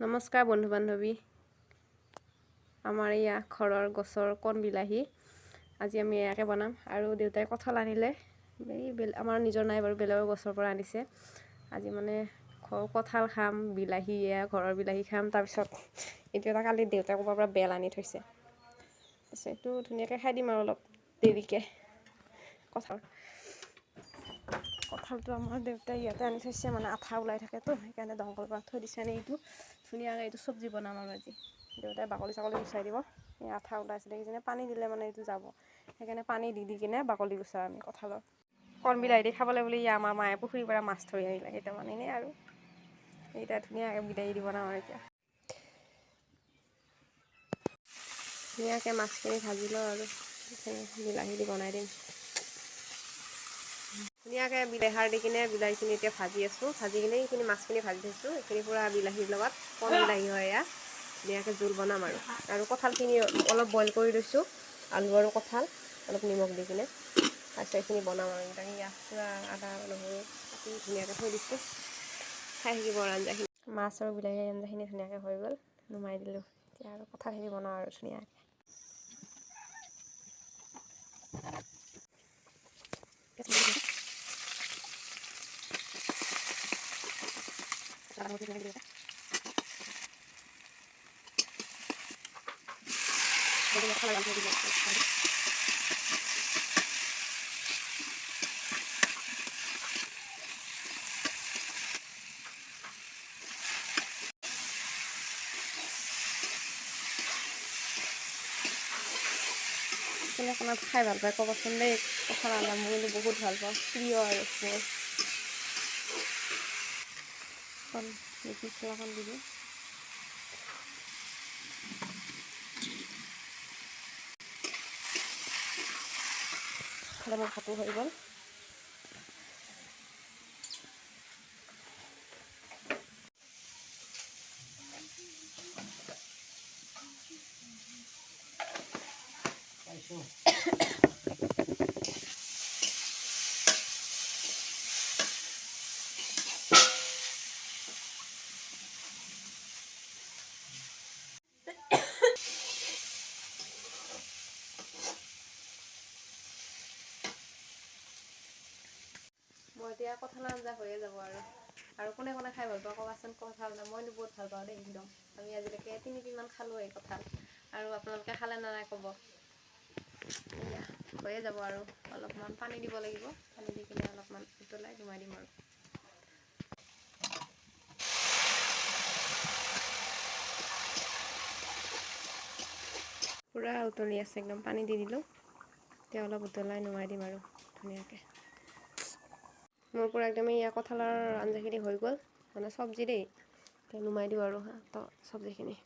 নমস্কাৰ বন্ধু বান্ধৱী আমাৰ এয়া ঘৰৰ গছৰ কণ বিলাহী। আজি আমি এয়াকে বনাম আৰু দেউতাই কঁঠাল আনিলে। এই আমাৰ নিজৰ নাই বাৰু বেলেগৰ গছৰ পৰা আনিছে। আজি মানে ঘৰ কঁঠাল খাম বিলাহী এয়া ঘৰৰ বিলাহী খাম তাৰপিছত এইটো এটা কালি দেউতাই ক'ৰবাৰ পৰা বেল আনি থৈছে। তাৰপিছত এইটো ধুনীয়াকৈ খাই দিম আৰু অলপ দেৰিকৈ কঁঠাল। কঁঠালটো আমাৰ দেউতাই ইয়াতে আনি থৈছে মানে আঠা ওলাই থাকেতো সেইকাৰণে দংকল পৰা থৈ দিছে এইটো। ধুনীয়াকৈ এইটো চব্জি বনাম আৰু আজি। দেউতাই বাকলি চাকলি গুচাই দিব। এই আঠা ওলাইছে দেখিছেনে পানী দিলে মানে এইটো যাব। সেইকাৰণে পানী দি দি কিনে বাকলি গুচাওঁ আমি কঁঠালৰ। কণ বিলাহী দি খাবলৈ বুলি আমাৰ মায়ে পুখুৰীৰ পৰা মাছ ধৰি আনিলে কেইটামান এনেই আৰু। এতিয়া ধুনীয়াকৈ বিলাহী দি বনাম আৰু এতিয়া। ধুনীয়াকৈ মাছখিনি ভাজি লওঁ আৰু। বিলাহী দি বনাই দিম। ধুনীয়াকৈ বিলাহী দি কিনে বিলাহীখিনি এতিয়া ভাজি আছোঁ। ভাজি কিনে এইখিনি মাছখিনি ভাজি থৈছোঁ। এইখিনি পূৰা বিলাহীৰ লগত কণ বিলাহী হয় এয়া। ধুনীয়াকৈ জোল বনাম আৰু। আৰু কঁঠালখিনি অলপ বইল কৰি লৈছোঁ। আলু আৰু কঁঠাল অলপ নিমখ দি কিনে। তাৰপিছত এইখিনি বনাম আৰু। এইবিলাক ইয়া পূৰা আদা নহৰু কাটি ধুনীয়াকৈ থৈ দিছোঁ। খাই থাকিব আৰু আঞ্জাখিনি। মাছ আৰু বিলাহী আঞ্জাখিনি ধুনীয়াকৈ হৈ গ'ল। নুমাই দিলোঁ। এতিয়া আৰু কঁঠালখিনি বনাওঁ আৰু ধুনীয়াকৈ। খাই ভালো পায় ক'বচোন দেই আঞ্জা মই কিন্তু বহুত ভালো পাওঁ প্ৰিয় আৰু অকণ মিট মছলা অকণ দি দিওঁ খালে মোৰ ভাতো হৈ এতিয়া কঁঠালৰ আঞ্জা হৈয়ে যাব আৰু। আৰু কোনে কোনে খাই ভাল পাওঁ ক'বাচোন কঁঠাল আঞ্জা মইতো বহুত ভাল পাওঁ দেই একদম। আমি আজিলৈকে তিনিদিনমান খালোঁ এই কঁঠাল আৰু আপোনালোকে খালে নাই ক'ব? হৈয়ে যাব আৰু। অলপমান পানী দিব লাগিব। পানী দি কিনে অলপমান উতলাই নমাই দিম আৰু। পূৰা উতলি আছে একদম পানী দি দিলোঁ। এতিয়া অলপ উতলাই নমাই দিম আৰু ধুনীয়াকৈ। মোৰ পৰা একদমেই ইয়াৰ কঁঠালৰ আঞ্জাখিনি হৈ গ'ল। মানে চব্জি দেই। নুমাই দিওঁ আৰু তো চব্জিখিনি।